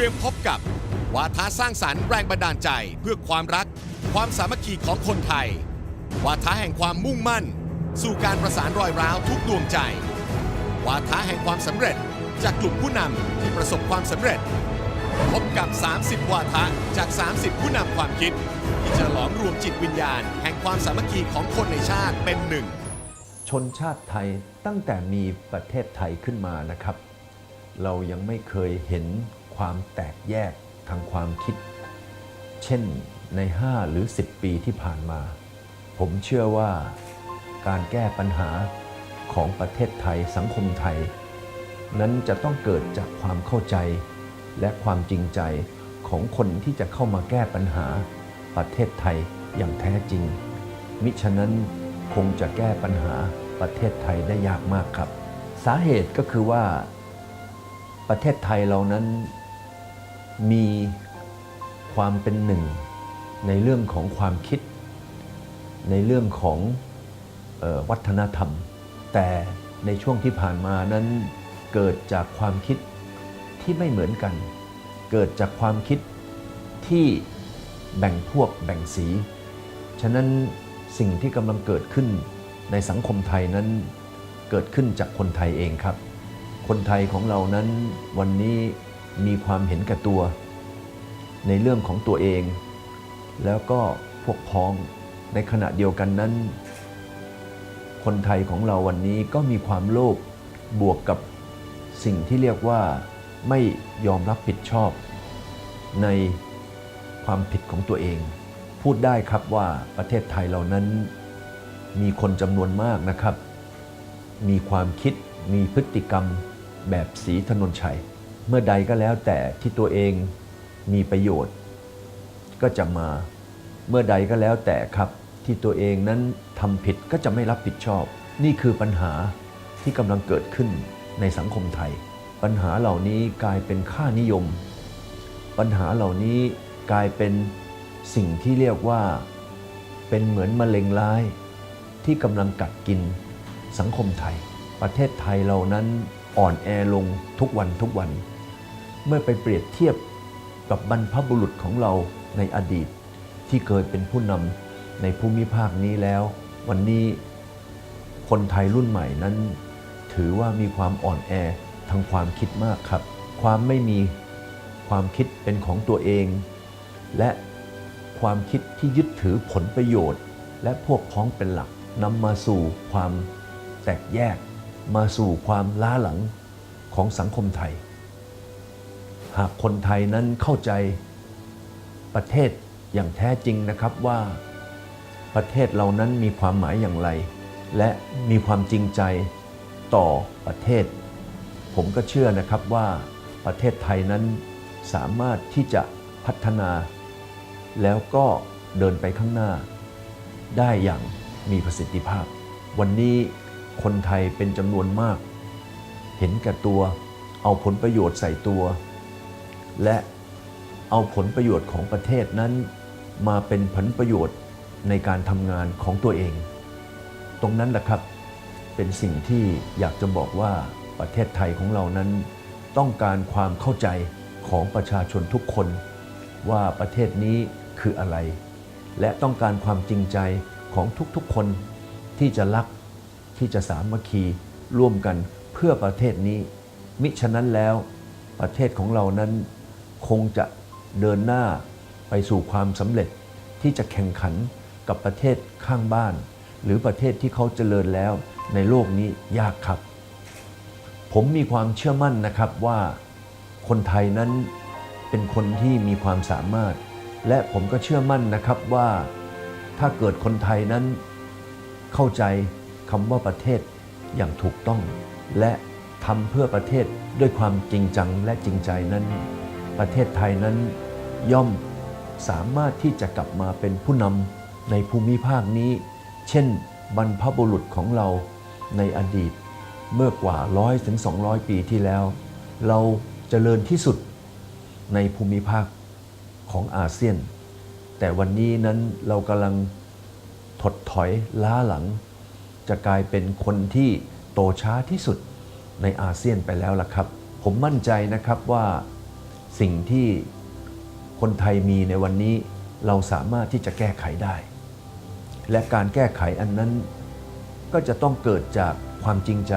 รียมพบกับ วาทะสร้างสรรค์แรงบันดาลใจเพื่อความรัก ความสามัคคีของคนไทย วาทะแห่งความมุ่งมั่น สู่การประสานรอยร้าวทุกดวงใจ วาทะแห่งความสำเร็จจากกลุ่มผู้นำที่ประสบความสำเร็จ พบกับ 30 วาทะจาก 30 ผู้นำความคิด ที่จะหลอมรวมจิตวิญญาณ แห่งความสามัคคีของคนในชาติเป็นหนึ่ง ชนชาติไทยตั้งแต่มีประเทศไทยขึ้นมานะครับ เรายังไม่เคยเห็น ความแตกแยกทางความคิด เช่นใน 5 หรือ 10 ปีที่ผ่านมา ผมเชื่อว่าการแก้ปัญหาของประเทศไทยสังคมไทย นั้นจะต้องเกิดจากความเข้าใจและความจริงใจของคนที่จะเข้ามาแก้ปัญหาประเทศไทยอย่างแท้จริง มิฉะนั้นคงจะแก้ปัญหาประเทศไทยได้ยากมากครับ สาเหตุก็คือว่าประเทศไทยเรานั้น มีความเป็นหนึ่ง ในเรื่องของความคิด ในเรื่องของออวัฒนธรรม แต่ในช่วงที่ผ่านมานั้นเกิดจากความคิดที่ไม่เหมือนกัน เกิดจากความคิดที่แบ่งพวกแบ่งสี ฉะนั้นสิ่งที่กำลังเกิดขึ้นในสังคมไทยนั้นเกิดขึ้นจากคนไทยเองครับ คนไทยของเรานั้นวันนี้ มีความเห็นแก่ตัว ในเรื่องของตัวเอง แล้วก็พวกพ้องในขณะเดียวกันนั้น คนไทยของเราวันนี้ก็มีความโลภบวกกับสิ่งที่เรียกว่าไม่ยอมรับผิดชอบ ในความผิดของตัวเอง พูดได้ครับว่าประเทศไทยเรานั้น มีคนจำนวนมากนะครับ มีความคิดมีพฤติกรรมแบบสีถนนชัย เมื่อใดก็แล้วแต่ที่ตัวเองมีประโยชน์ ก็จะมาเมื่อใดก็แล้วแต่ครับที่ตัวเองนั้นทำผิดก็จะไม่รับผิดชอบ นี่คือปัญหาที่กำลังเกิดขึ้นในสังคมไทย ปัญหาเหล่านี้กลายเป็นค่านิยม ปัญหาเหล่านี้กลายเป็นสิ่งที่เรียกว่าเป็นเหมือนมะเร็งร้ายที่กำลังกัดกินสังคมไทย ประเทศไทยเรานั้นอ่อนแอลงทุกวันทุกวัน เมื่อไปเปรียบเทียบกับบรรพบุรุษของเราในอดีต ที่เคยเป็นผู้นำในภูมิภาคนี้แล้ว วันนี้คนไทยรุ่นใหม่นั้น ถือว่ามีความอ่อนแอทางความคิดมากครับ ความไม่มีความคิดเป็นของตัวเอง และความคิดที่ยึดถือผลประโยชน์ และพวกพ้องเป็นหลักนำมาสู่ความแตกแยก มาสู่ความล้าหลังของสังคมไทย หากคนไทยนั้นเข้าใจประเทศอย่างแท้จริงนะครับว่าประเทศเรานั้นมีความหมายอย่างไร และมีความจริงใจต่อประเทศ ผมก็เชื่อนะครับว่าประเทศไทยนั้นสามารถที่จะพัฒนา แล้วก็เดินไปข้างหน้า ได้อย่างมีประสิทธิภาพ วันนี้คนไทยเป็นจำนวนมาก เห็นแก่ตัวเอาผลประโยชน์ใส่ตัว และเอาผลประโยชน์ของประเทศนั้น มาเป็นผลประโยชน์ในการทำงานของตัวเอง ตรงนั้นแหละครับเป็นสิ่งที่อยากจะบอกว่าประเทศไทยของเรานั้น ต้องการความเข้าใจของประชาชนทุกคน ว่าประเทศนี้คืออะไร และต้องการความจริงใจของทุกๆคนที่จะรักที่จะสามัคคีร่วมกันเพื่อประเทศนี้ มิฉะนั้นแล้วประเทศของเรานั้น คงจะเดินหน้าไปสู่ความสำเร็จที่จะแข่งขันกับประเทศข้างบ้าน หรือประเทศที่เขาเจริญแล้วในโลกนี้ยากครับ ผมมีความเชื่อมั่นนะครับว่าคนไทยนั้นเป็นคนที่มีความสามารถ และผมก็เชื่อมั่นนะครับว่าถ้าเกิดคนไทยนั้นเข้าใจคำว่าประเทศอย่างถูกต้อง และทำเพื่อประเทศด้วยความจริงจังและจริงใจนั้น ประเทศไทยนั้นย่อมสามารถที่จะกลับมาเป็นผู้นำในภูมิภาคนี้ เช่น บรรพบุรุษของเราในอดีตเมื่อกว่าร้อยถึง200 ปีที่แล้ว เราเจริญที่สุดในภูมิภาคของอาเซียน แต่วันนี้นั้นเรากำลังถดถอยล้าหลัง จะกลายเป็นคนที่โตช้าที่สุดในอาเซียนไปแล้วล่ะครับ ผมมั่นใจนะครับว่า สิ่งที่คนไทยมีในวันนี้เราสามารถที่จะแก้ไขได้ และการแก้ไขอันนั้นก็จะต้องเกิดจากความจริงใจ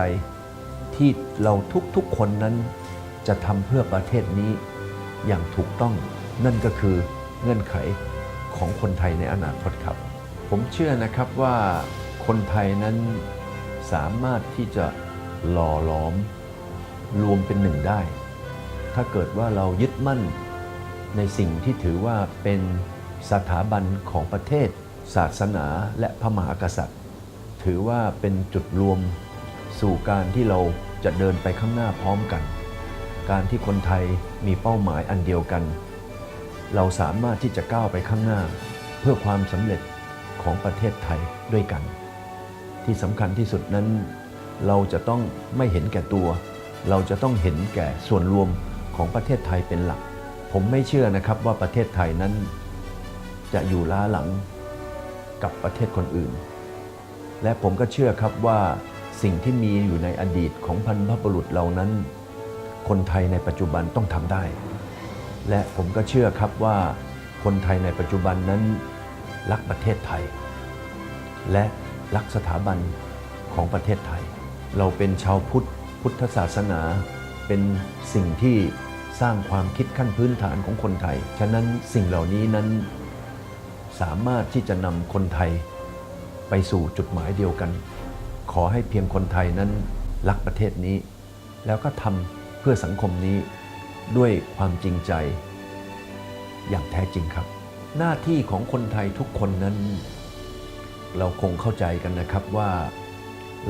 ที่เราทุกๆคนนั้นจะทำเพื่อประเทศนี้อย่างถูกต้องนั่นก็คือเงื่อนไขของคนไทยในอนาคตครับ ผมเชื่อนะครับว่าคนไทยนั้นสามารถที่จะหล่อหลอมรวมเป็นหนึ่งได้ ถ้าเกิดว่าเรายึดมั่นในสิ่งที่ถือว่าเป็นสถาบันของประเทศ ศาสนาและพระมหากษัตริย์ ถือว่าเป็นจุดรวมสู่การที่เราจะเดินไปข้างหน้าพร้อมกัน การที่คนไทยมีเป้าหมายอันเดียวกัน เราสามารถที่จะก้าวไปข้างหน้า เพื่อความสำเร็จของประเทศไทยด้วยกัน ที่สำคัญที่สุดนั้น เราจะต้องไม่เห็นแก่ตัว เราจะต้องเห็นแก่ส่วนรวม ของประเทศไทยเป็นหลัก ผมไม่เชื่อนะครับว่าประเทศไทยนั้น จะอยู่ล้าหลังกับประเทศคนอื่น และผมก็เชื่อครับว่าสิ่งที่มีอยู่ในอดีตของพันพบุรุษเหล่านั้น คนไทยในปัจจุบันต้องทำได้ และผมก็เชื่อครับว่าคนไทยในปัจจุบันนั้นรักประเทศไทย และรักสถาบันของประเทศไทย เราเป็นชาวพุทธพุทธศาสนา เป็นสิ่งที่สร้างความคิดขั้นพื้นฐานของคนไทย ฉะนั้นสิ่งเหล่านี้นั้นสามารถที่จะนำคนไทยไปสู่จุดหมายเดียวกัน ขอให้เพียงคนไทยนั้นรักประเทศนี้ แล้วก็ทำเพื่อสังคมนี้ด้วยความจริงใจ อย่างแท้จริงครับ หน้าที่ของคนไทยทุกคนนั้น เราคงเข้าใจกันนะครับว่า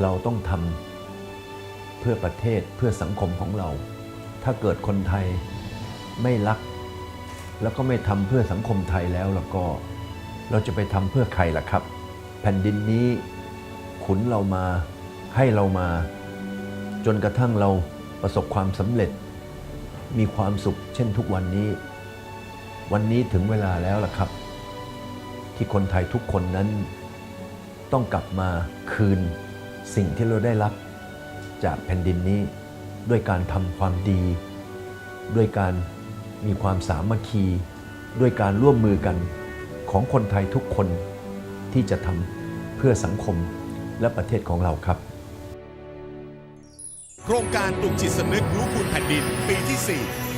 เราต้องทำ เพื่อประเทศเพื่อสังคมของเรา ถ้าเกิดคนไทยไม่รัก แล้วก็ไม่ทำเพื่อสังคมไทยแล้วแล้วก็เราจะไปทำเพื่อใครล่ะครับ แผ่นดินนี้ขุนเรามาให้เรามา จนกระทั่งเราประสบความสำเร็จ มีความสุขเช่นทุกวันนี้ วันนี้ถึงเวลาแล้วล่ะครับ ที่คนไทยทุกคนนั้นต้องกลับมาคืนสิ่งที่เราได้รับ จากแผ่นดินนี้ ด้วยการทำความดี ด้วยการมีความสามัคคี ด้วยการร่วมมือกันของคนไทยทุกคนที่จะทำเพื่อสังคมและประเทศของเราครับ โครงการปลุกจิตสำนึกรู้คุณแผ่นดินปีที่ 4